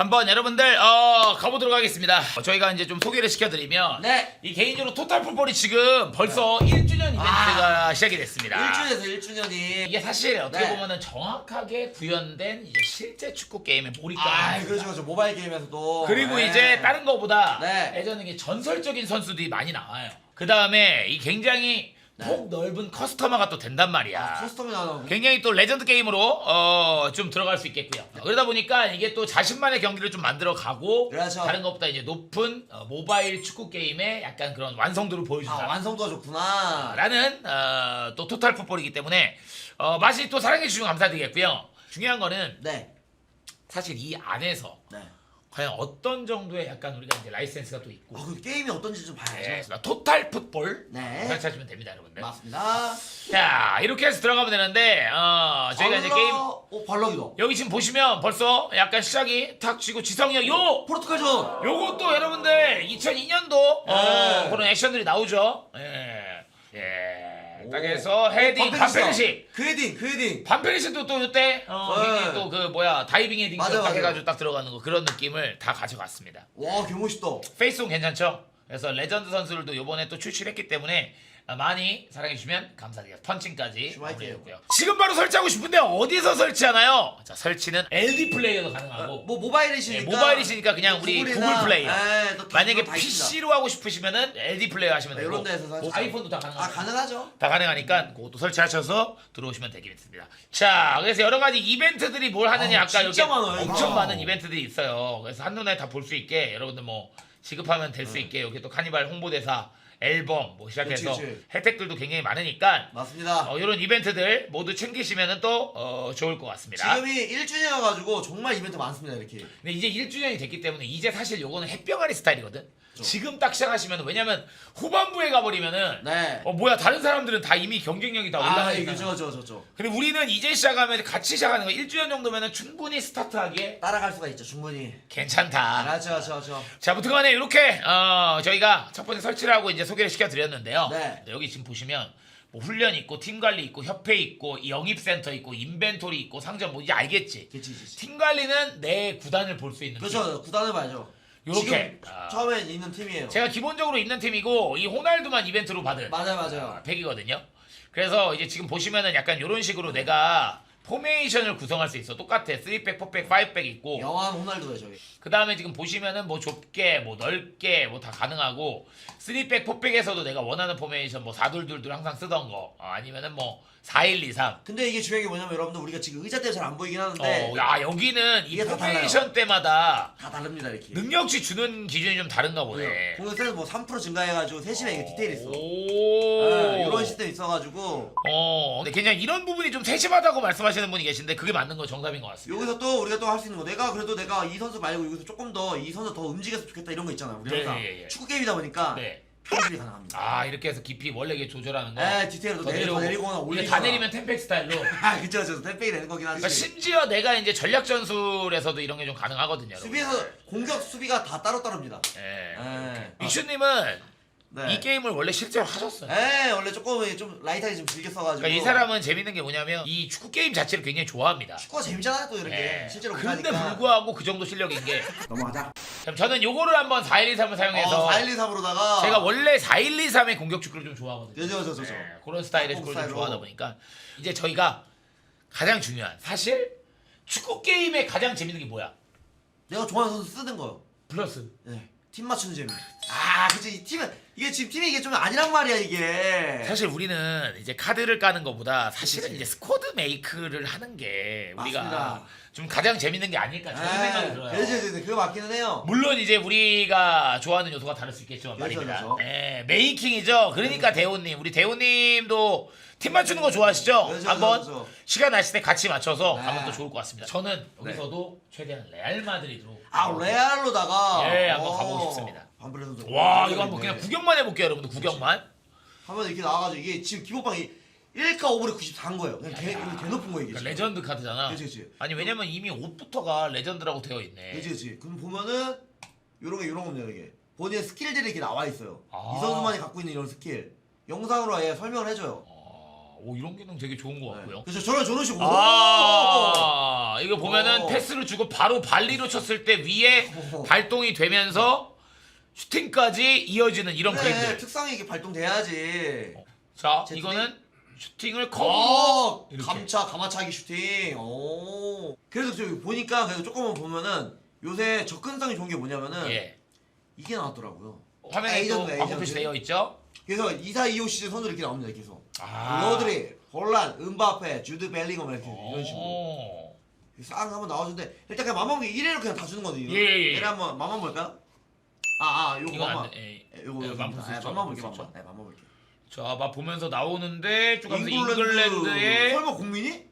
한번 여러분들 어, 가보도록 하겠습니다. 어, 저희가 이제 좀 소개를 시켜드리면 네. 이 개인적으로 토탈 풋볼이 지금 벌써 1주년 이벤트가 시작이 됐습니다. 1주년에서 1주년이 이게 사실 어떻게 네. 보면은 정확하게 구현된 이제 실제 축구 게임의 몰입감. 아 그렇죠 그렇죠 모바일 게임에서도 그리고 네. 이제 다른 거보다 네. 예전에 이게 전설적인 선수들이 많이 나와요. 그 다음에 이 굉장히 폭 넓은 커스터머가 또 된단 말이야. 아, 커스텀이 나오고 굉장히 또 레전드 게임으로 어, 좀 들어갈 수 있겠고요. 그러다 보니까 이게 또 자신만의 경기를 좀 만들어 가고 그렇죠. 다른 것보다 이제 높은 어, 모바일 축구 게임의 약간 그런 완성도를 아 보여준다. 완성도가 좋구나 라는 어, 또 토탈 풋볼이기 때문에 어, 맛이 또 사랑해 주시면 감사드리겠고요. 중요한 거는 네 사실 이 안에서 네. 과연 어떤 정도의 약간 우리가 이제 라이센스가 또 있고 아, 그 게임이 어떤지 좀 봐야죠. 네, 토탈 풋볼 네. 설치하시면 됩니다, 여러분들. 맞습니다. 자 이렇게 해서 들어가면 되는데 어, 저희가 이제 게임 오, 발럭이도. 여기 지금 보시면 벌써 약간 시작이 탁 치고 지성이 형 요! 포르투갈전. 요것도 여러분들 2002년도 어, 네. 그런 액션들이 나오죠. 예. 예. 딱 해서 헤딩 반페리시다. 반페리시. 그 헤딩, 그 헤딩. 반페리시도 또 이때 어, 네. 또그 뭐야 다이빙 헤딩 맞아, 딱 맞아. 해가지고 딱 들어가는 거 그런 느낌을 다 가져갔습니다. 와, 개 멋있다. 페이스온 괜찮죠? 그래서 레전드 선수들도 요번에 또 출시했기 때문에 많이 사랑해주시면 감사드립니다. 펀칭까지. 마무리해놓고요. 지금 바로 설치하고 싶은데 어디서 설치하나요? 자 설치는 LD 플레이어도 가능하고 뭐 모바일이시니까. 네, 모바일이시니까 그냥 우리 구글이나, 구글 플레이어. 네, 또 만약에 다. PC로 하고 싶으시면은 LD 플레이어 하시면 네, 되고 이런 데서. 뭐 아이폰도 다 가능하고 아, 가능하죠. 다 가능하니까 그것도 설치하셔서 들어오시면 되겠습니다. 자, 그래서 여러 가지 이벤트들이 뭘 하느냐 아, 아까 진짜 여기 많아요, 이거. 엄청 많은 이벤트들이 있어요. 그래서 한눈에 다 볼 수 있게 여러분들 뭐 지급하면 될수 네. 있게 여기 또 카니발 홍보대사 앨범 뭐 시작해서 그치, 그치. 혜택들도 굉장히 많으니까 맞습니다. 어, 이런 이벤트들 모두 챙기시면 또 어, 좋을 것 같습니다. 지금이 1주년이어가지고 정말 이벤트 많습니다, 이렇게. 근데 이제 1주년이 됐기 때문에 이제 사실 요거는 햇병아리 스타일이거든. 지금 딱 시작하시면 왜냐면 후반부에 가버리면은 네. 어 뭐야 다른 사람들은 다 이미 경쟁력이 다 아, 올라가 이거 있잖아. 저, 저, 저, 저. 근데 우리는 이제 시작하면 같이 시작하는 거 1주년 정도면은 충분히 스타트하기에 따라갈 수가 있죠, 충분히. 괜찮다. 아, 저, 저, 저. 자, 무튼간에 이렇게 어, 저희가 첫 번째 설치를 하고 이제 소개를 시켜드렸는데요. 네. 여기 지금 보시면 뭐 훈련 있고 팀 관리 있고 협회 있고 영입센터 있고 인벤토리 있고 상점 뭐 이제 알겠지. 그치, 그치. 팀 관리는 내 구단을 볼 수 있는. 팀. 그렇죠, 구단을 봐야죠. 요렇게. 지금 아. 처음에 있는 팀이에요. 제가 기본적으로 있는 팀이고 이 호날두만 이벤트로 받은 맞아요, 맞아요. 팩이거든요. 그래서 이제 지금 보시면은 약간 이런 식으로 내가 포메이션을 구성할 수 있어. 똑같아. 3백, 4백, 5백 있고 영한 호날두예요, 저기. 그 다음에 지금 보시면은 뭐 좁게 뭐 넓게 뭐 다 가능하고 3백 4백에서도 내가 원하는 포메이션 뭐 4둘둘둘 항상 쓰던 거 어, 아니면은 뭐 4123. 근데 이게 중요한 게 뭐냐면 여러분들 우리가 지금 의자 때문에 잘 안 보이긴 하는데 어, 야 여기는 이 이게 다 포메이션 때마다 다 다릅니다 이렇게. 능력치 주는 기준이 좀 다른가 보네. 공격세는 뭐3% 증가해가지고 세심해 이게 디테일 있어. 오. 네, 이런 시스템 있어가지고 어, 근데 그냥 이런 부분이 좀 세심하다고 말씀하시는 분이 계신데 그게 맞는 건 정답인 것 같습니다. 여기서 또 우리가 또 할 수 있는 거 내가 그래도 내가 이 선수 말고 여기서 조금 더 이 선수 더 움직였으면 좋겠다 이런 거 있잖아요. 우리 네, 항상 예, 예. 축구 게임이다 보니까 네. 편집이 가능합니다. 아 이렇게 해서 깊이 원래 이게 조절하는 거. 네, 디테일도 더 내리, 더 내리거나 이게 올리거나. 다 내리면 템팩 스타일로. 아 그쵸 그쵸 템백이 되는 거긴 하지. 그러니까 심지어 내가 이제 전략 전술에서도 이런 게 좀 가능하거든요. 여러분. 수비에서 공격 수비가 다 따로 따로입니다. 예. 네. 이슈님은 네. 이 게임을 원래 실제로 하셨어요. 네 원래 조금 좀 라이트하게 좀 즐겨 써가지고. 그러니까 이 사람은 재밌는 게 뭐냐면 이 축구 게임 자체를 굉장히 좋아합니다. 축구가 재밌잖아요 또 이렇게 예. 실제로 못하니까. 불구하고 그 정도 실력인 게 넘어가자. 그럼 저는 요거를 한번 4123을 사용해서 어, 4123으로다가 제가 원래 4123의 공격 축구를 좀 좋아하거든요. 그죠 그죠 그죠. 네, 그런 스타일의 축구를 좀 스타일로. 좋아하다 보니까 이제 저희가 가장 중요한 사실 축구 게임의 가장 재밌는 게 뭐야? 내가 좋아하는 선수 쓰는 거요. 플러스 네. 팀 맞추는 재미. 아, 그치. 이 팀은 이게 지금 팀이 이게 좀 아니란 말이야 이게. 사실 우리는 이제 카드를 까는 것보다 사실은 그치. 이제 스쿼드 메이크를 하는 게 우리가 맞습니다. 좀 가장 재밌는 게 아닐까 저는 생각이 들어요. 그렇죠, 그렇죠. 그거 맞기는 해요. 물론 이제 우리가 좋아하는 요소가 다를 수 있겠지만 그렇죠, 말입니다. 그렇죠. 네, 메이킹이죠. 그러니까 대호님, 우리 대호님도 팀 맞추는 거 좋아하시죠? 그렇죠, 한번 그렇죠. 시간 나실 때 같이 맞춰서 네. 가면 또 좋을 것 같습니다. 저는 여기서도 최대한 레알 마드리드로 아, 레알로다가. 예, 한번 어, 가보고 싶습니다. 반블레 선수. 와 이거 한번 그냥 구경만 해볼게요, 여러분들 구경만. 한번 이렇게 나와가지고 이게 지금 기본방이 1카 오버에 94한 거예요. 그냥 개, 이거 개 높은 거예요 이게. 그러니까 지금. 레전드 카드잖아. 그치, 그치. 아니 왜냐면 이미 옷부터가 레전드라고 되어 있네. 그치 그치. 그럼 보면은 요런 게 요런 겁니다 이게. 본인의 스킬들이 이렇게 나와 있어요. 아. 이 선수만이 갖고 있는 이런 스킬. 영상으로 아예 설명을 해줘요. 어, 오 이런 기능 되게 좋은 것 같고요. 그렇죠. 저런 저런 식으로. 아 이거 보면은 오. 패스를 주고 바로 발리로 쳤을 때 위에 오. 발동이 되면서 슈팅까지 이어지는 이런 그래, 그림들. 특성이 이게 발동돼야지. 자 제트리? 이거는 슈팅을 컵으로 어, 이렇게. 감차 가마차기 슈팅. 오. 그래서 저기 보니까 그래도 조금만 보면은 요새 접근성이 좋은 게 뭐냐면은 예 이게 나왔더라고요. 화면에 또 에이전트, 에이전트. 표시 되어 있죠. 그래서 2425 시즌 선수들 이렇게 나옵니다. 계속. 아. 로드리, 홀란, 은바페, 주드 벨링엄 이렇게 이런 식으로. 오. 싹 한번 나와주는데 일단 그냥 맘만 1회로 그냥 다 주는 거거든요. 예, 예, 예. 1회 한번 맘만 볼까요? 아, 아, 요거 이건. 안 돼. 예. 예, 요거 예, 요거 볼수 있죠. 맘만 볼게 맘만. 네, 맘만 볼게. 자, 막 보면서 나오는데 쭉 하면서 잉글랜드의 설마 국민이?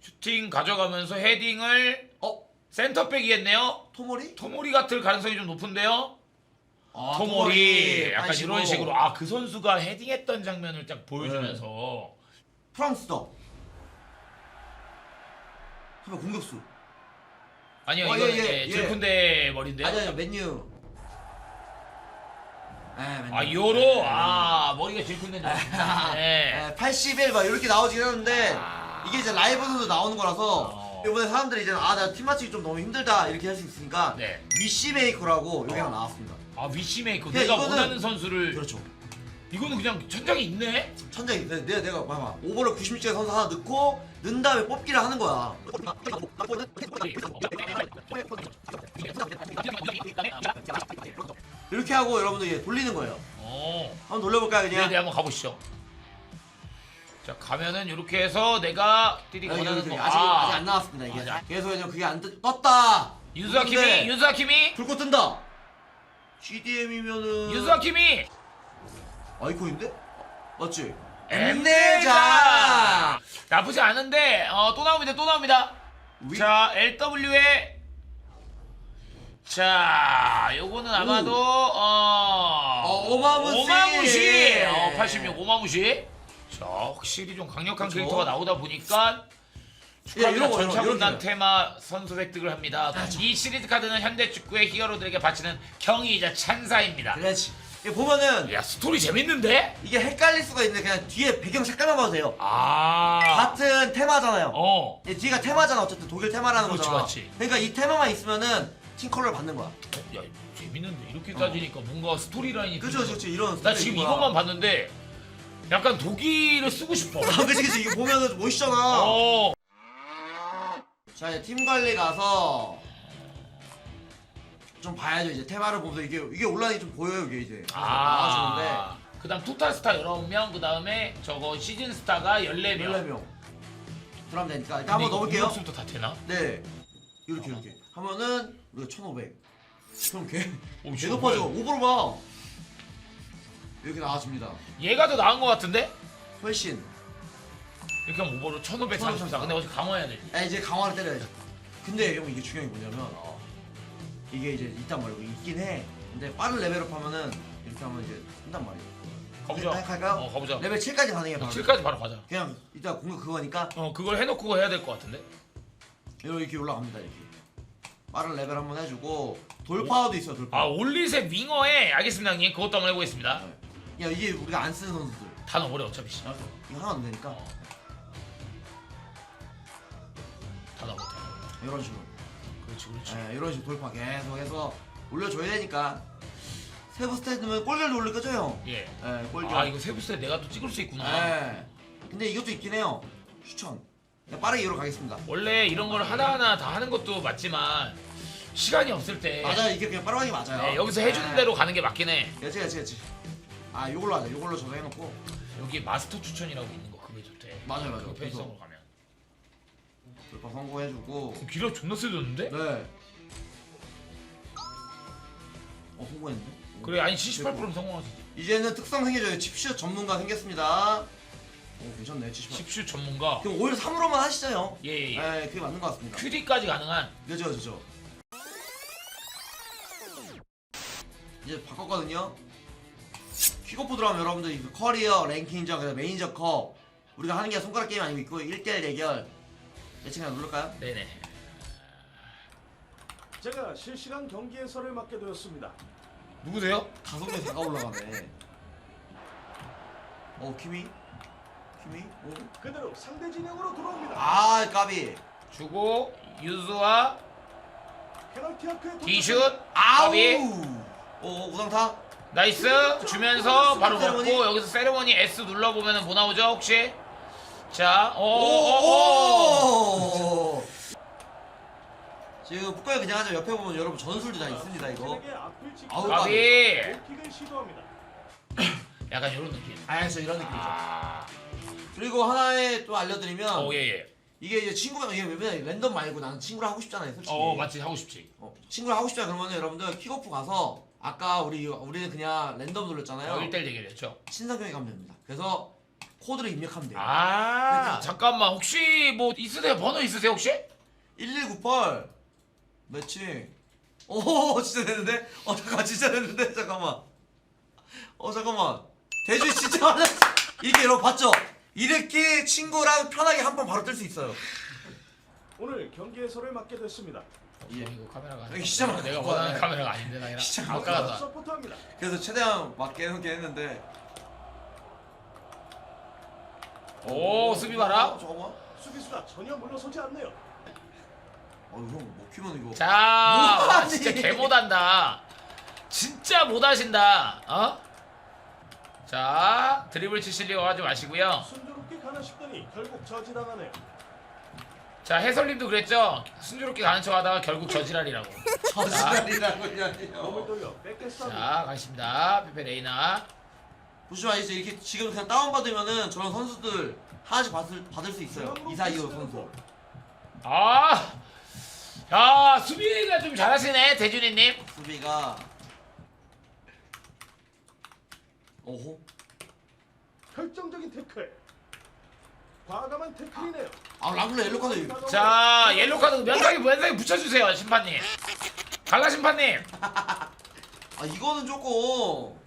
슈팅 가져가면서 헤딩을 어, 센터백이 했네요. 토모리? 토모리 같을 가능성이 좀 높은데요. 아, 토모리 약간 85. 이런 식으로 아 그 선수가 헤딩했던 장면을 딱 보여주면서 네. 프랑스다. 설마 공격수? 아니요 어, 이거는 예, 예, 예, 예. 질푼데 머리인데요. 아니 아니 맨유. 에, 맨유. 아 요로 아 머리가 질푼데 네. 에, 81, 막 이렇게 나오긴 하는데 아. 이게 이제 라이브로도 나오는 거라서 어. 이번에 사람들이 이제 아 나 팀 맞추기 좀 너무 힘들다 이렇게 할 수 있으니까 네. 위시 메이커라고 여기 어. 하나 나왔습니다. 아 위시메이커 내가 이거는- 원하는 선수를 그렇죠. 이거는 그냥 천장에 있네. 천장이 내- 내가 내가 봐봐 오버를 90m짜리 선수 하나 넣고 넣은 다음에 뽑기를 하는 거야. 이렇게 하고 여러분들 이제 돌리는 거예요. 어. 한번 돌려볼까요 네, 그냥? 네 한번 가보시죠. 자 가면은 이렇게 해서 내가 띠리 여기, 원하는 여기, 거. 여기. 아직 아직 안 나왔습니다 이게. 그래서 그냥 그게 안 뜨, 떴다. 윤수아킴이 근데 윤수아 킴이 불꽃 뜬다. GDM이면은 윤수아 킴이 아이콘인데? 맞지? 엠네자 나쁘지 않은데 어, 또 나옵니다 또 나옵니다. 위- 자 LW에 자 요거는 아마도 어, 어, 오마무시. 오마무시 어, 86 오마무시 자 확실히 좀 강력한 그쵸. 캐릭터가 나오다 보니까 축하합니다 이런 거, 이런 거, 전차군단 테마 선수 획득을 합니다 이 시리즈 카드는 현대 축구의 히어로들에게 바치는 경의이자 찬사입니다 그렇지. 이게 보면은 야 스토리 재밌는데? 이게 헷갈릴 수가 있는데 그냥 뒤에 배경 색깔만 봐도 돼요. 아 같은 테마잖아요. 어. 이 뒤가 테마잖아. 어쨌든 독일 테마라는 그렇지, 거잖아. 그렇지. 그러니까 이 테마만 있으면은 팀 컬러를 받는 거야. 야 재밌는데 이렇게 따지니까 뭔가 스토리 라인이 그렇죠, 그렇죠. 이런. 나 스토리 지금 있구나. 이것만 봤는데 약간 독일을 쓰고 싶어. 아, 그치, 그치. 이거 보면은 멋있잖아. 어. 자, 이제 팀 관리 가서 좀 봐야죠. 이제 테마를 보면서 이게 이게 온라인이 좀 보여요. 이게 이제 나와주는데 아. 그다음 토탈 스타 19명, 그다음에 저거 시즌 스타가 14명. 14명 들어가면 되니까 일단 한번 넣어볼게요. 부터다 되나? 네. 이렇게 이렇게 하면은 우리가 1,500. 그럼 걔, 오, 걔 씨, 높아져. 오버로 봐. 이렇게 나와줍니다. 얘가 더 나은 것 같은데? 훨씬. 이렇게 하면 오버로 1534. 근데 어제 강화해야 돼. 아 이제 강화를 때려야지. 근데 형 이게 중요한 게 뭐냐면 어, 이게 이제 있단 말이고 있긴 해. 근데 빠른 레벨업 하면은 이렇게 하면 이제 한단 말이에요. 가보자. 가- 갈까요? 어, 가보자. 레벨 7까지 가능해 바로. 7까지 바로 가자. 그냥 이따 공격 그거니까 어, 그걸 해놓고 해야 될 것 같은데? 이렇게 올라갑니다 이렇게. 빠른 레벨 한번 해주고 돌파워도 있어 돌파. 아, 올리셋 윙어에 알겠습니다, 형님. 그것도 한번 해보겠습니다. 야 이게 우리가 안 쓰는 선수들. 다 넣어버려, 어차피. 씨. 이거 하나 안 되니까 다 넣어버려. 이런 식으로. 그렇지, 그렇지. 예, 이런 식으로 돌파 계속해서 올려줘야 되니까 세부 스탯이면 골결도 올릴 거죠 형? 예. 예, 골결. 아, 이거 세부스에 내가 또 찍을 수 있구나. 예. 근데 이것도 있긴 해요. 추천. 그냥 빠르게 이로 가겠습니다. 원래 이런 걸 하나하나 다 하는 것도 맞지만 시간이 없을 때 맞아요. 이게 그냥 빠르게 맞아요. 네, 여기서 해주는 예. 대로 가는 게 맞긴 해. 그렇지, 그렇지, 그렇지. 아, 요걸로 하자. 요걸로 저장해놓고. 여기 마스터 추천이라고 있는 거 그게 좋대. 맞아요, 맞아요. 그 편의성으로 가면. 돌파 성공해주고. 기력 존나 세졌는데? 네. 어, 성공했는데? 그래 아니 78%면 성공하지. 이제는 특성 생겨져요. 칩슛 전문가 생겼습니다. 오, 괜찮네, 칩슛. 10슈 전문가. 그럼 오히려 3으로만 하시죠, 형. 예예. 예. 네, 그게 맞는 것 같습니다. 큐디까지 가능한. 그죠, 그죠. 이제 바꿨거든요. 킥오프 들어가면 여러분들 이 커리어, 랭킹전, 그다음 매니저 컵 우리가 하는 게 손가락 게임 아니고 있고 1대1 대결 예측 그냥 누를까요? 네네. 제가 실시간 경기 해설을 맡게 되었습니다. 누구세요? 다섯 명 다가 올라가네. 어 키위? 키미. 오. 그대로 상대 진영으로 돌아옵니다. 아 까비. 주고 유수와 페널티 아크에 디슛 아우. 까비 오 우당타. 나이스 주면서 바로 세레머니. 먹고 여기서 세레머니 S 눌러보면 뭐 나오죠 혹시? 자, 어, 오오 오 오. 지금 북가에 그냥 하죠. 옆에 보면 여러분 전술도 다 있습니다 이거. 아우, 까비 킥을 시도합니다. 약간 이런 느낌 알겠어 이런 느낌이죠. 아, 그리고 하나에 또 알려드리면 오예예 이게 이제 친구가 이게 왜냐면 랜덤 말고 나는 친구를 하고 싶잖아요 솔직히. 어 맞지 하고 싶지 어, 친구를 하고 싶다 그러면 여러분들 킥오프 가서 아까 우리 우리는 그냥 랜덤 눌렀잖아요. 어, 1대1 대결이었죠 친상경에 가면 됩니다. 그래서 코드를 입력하면 돼요. 아 그러니까. 잠깐만 혹시 뭐 있으세요 번호 있으세요 혹시? 1198 매칭. 오 진짜 됐는데? 어 잠깐 진짜 됐는데 잠깐만. 어 잠깐만. 대주 진짜 하나 이렇게 여러분 봤죠? 이렇게 친구랑 편하게 한 번 바로 뜰 수 있어요. 오늘 경기 해설을 맡게 됐습니다. 예. 어, 이거 카메라가 여기 아니라 시작만 내가 갖고 원하는 와요. 카메라가 아닌데 시작만 아까 갖고 가서 서포트합니다. 그래서 최대한 맞게 해놓게 했는데. 오 수비 봐라 어, 잠깐만. 수비수가 전혀 물러서지 않네요. 어, 형 먹히면 이거. 자 와, 뭐하니? 진짜 개 못한다 진짜 못하신다 어? 자 드리블 치시려고 하지 마시고요 순 가나 싶더니 결국 저지당하네요. 자 해설님도 그랬죠 순조롭게 가는 척 하다가 결국 저지랄이라고 저지랄이라고 몸을 하냐요. 돌려 뺏겠습니다. 자 가겠습니다 페페 레이나 보시면 이제 이렇게 지금 그냥 다운 받으면은 저런 선수들 하나씩 받을 받을 수 있어요. 이사이오 선수. 아, 야 수비가 좀 잘하시네 대준이님. 수비가 오호. 결정적인 태클. 과감한 태클이네요. 아 라블레 옐로 카드. 자 옐로 카드 면상에 면상에 붙여주세요 심판님. 갈라 심판님. 아 이거는 조금.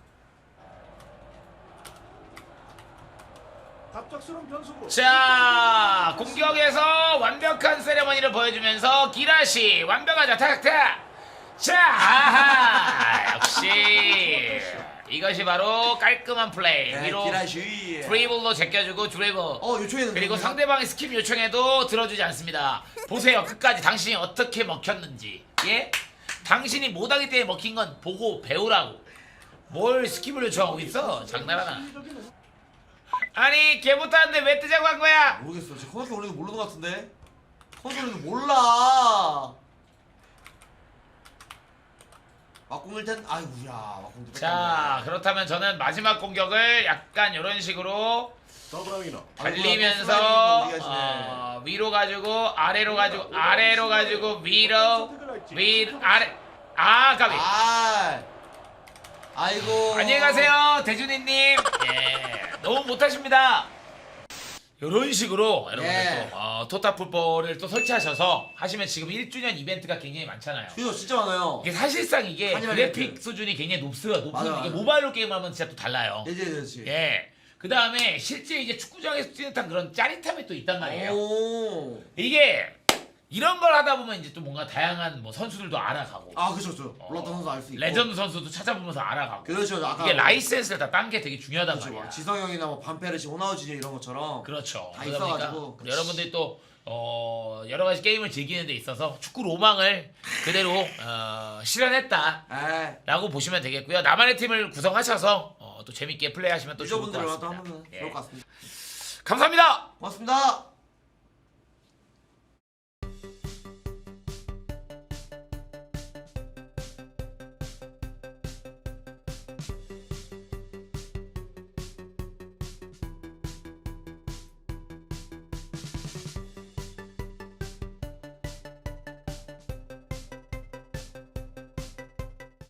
갑작스러운 변수로. 자 공격에서 완벽한 세레머니를 보여주면서 기라시 완벽하죠 탁탁. 자 아하, 역시 이것이 바로 깔끔한 플레이 네, 위로 기라슈이. 드리블로 제껴주고 드리블. 어 요청했는데. 그리고 상대방의 스킵 요청에도 들어주지 않습니다. 보세요. 끝까지 당신이 어떻게 먹혔는지. 예? 당신이 못하기 때문에 먹힌 건 보고 배우라고. 뭘 스킵을 요청하고 있어? 장난하나? 아니 걔 못하는데 왜 뜨자고 한 거야? 모르겠어. 지금 커넥터 올리는 거 모르는 것 같은데. 커넥터 올리는 거 몰라. 막공일 텐. 아이고야. 막공도 자 그렇다면 저는 마지막 공격을 약간 이런 식으로 더브라위너. 달리면서 어, 위로 가지고 아래로 가지고 아래로 가지고 위로 위 아래 아 까비 아. 아이고. 안녕히 가세요 대준이님 예 너무 못하십니다 이런 식으로 여러분들 예. 또 어, 토타풋볼을 또 설치하셔서 하시면 지금 1주년 이벤트가 굉장히 많잖아요 그거 진짜 많아요. 이게 사실상 이게 하지만 그래픽 이벤트. 수준이 굉장히 높어요 높은 맞아, 이게 맞아. 모바일로 게임하면 진짜 또 달라요 네네 그렇지. 예. 그 다음에 실제 이제 축구장에서 뛰는 그런 짜릿함이 또 있단 말이에요. 오. 이게 이런 걸 하다 보면 이제 또 뭔가 다양한 뭐 선수들도 알아가고 아 그렇죠 그렇죠. 어, 몰랐던 선수 알 수 있고. 레전드 선수도 찾아보면서 알아가고 그렇죠. 아까 이게 뭐- 라이센스를 다 딴 게 되게 중요하단 그렇죠. 말이야. 뭐 지성형이나 뭐 반페르시, 호나우지니 이런 것처럼. 그렇죠. 다 그러다 보니까 있어가지고. 그렇지. 여러분들이 또 어, 여러 가지 게임을 즐기는 데 있어서 축구 로망을 그대로 어, 실현했다라고 에. 보시면 되겠고요. 나만의 팀을 구성하셔서 어, 또 재밌게 플레이하시면 또 좋을 것 유저분들과 또 같습니다. 하면 예. 좋을 것 같습니다. 감사합니다. 고맙습니다.